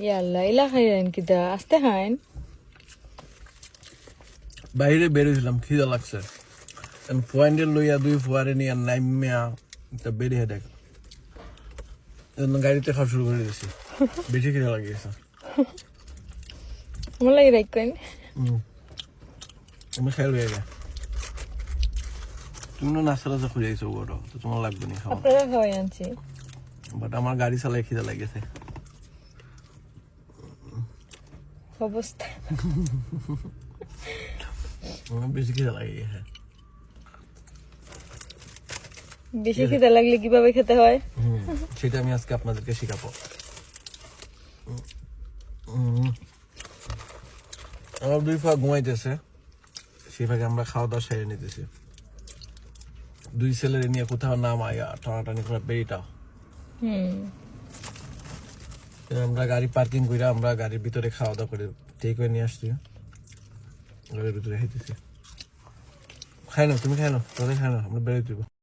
ইয়াল্লা ইলা খাইলেন কিতা আস্তে খাইন বাইরে বেরিয়েছিলাম খিদা লাগছে পয়েন্টে লইয়া দুই ফুয়ারে নিয়ে নাইমিয়া তা বেরিয়ে দেখ গাড়িতে খাওয়া শুরু করে দিয়েছি বেশি খিদা লাগিয়েছে আমার লাগে রাখ কইন হুম তুমি খাই লইয়া গে তুমি না নাস্তা টাস্তা খুঁজে আইছো বড় তো তোমার লাগবে না খাওয়া খাওয়াই আনছি বাট আমার গাড়ি চালাই খিদা লাগিয়েছে অবস্থা। বেশি খিদা লাগে গেছে বেশি খিদে লাগলে কীভাবে খেতে হয়? সেটা আমি আজকে আপনাদেরকে শেখাবো। আমার দুই পা ঘুমাইতেছে সেই ফাঁকে আমরা খাওয়া দাওয়া সেরে নিতেছি। দুই ছেলের নিয়ে কোথাও নাম আয়া টানাটানি করে বেরিটাও হুম। আমরা গাড়ি পার্কিং করে আমরা গাড়ির ভিতরে খাওয়া দাওয়া করে টেক করে নিয়ে আসছি। গাড়ির ভিতরে খাইতেছি। খাই না তুমি খাই না তোদের খাই না আমরা দিব।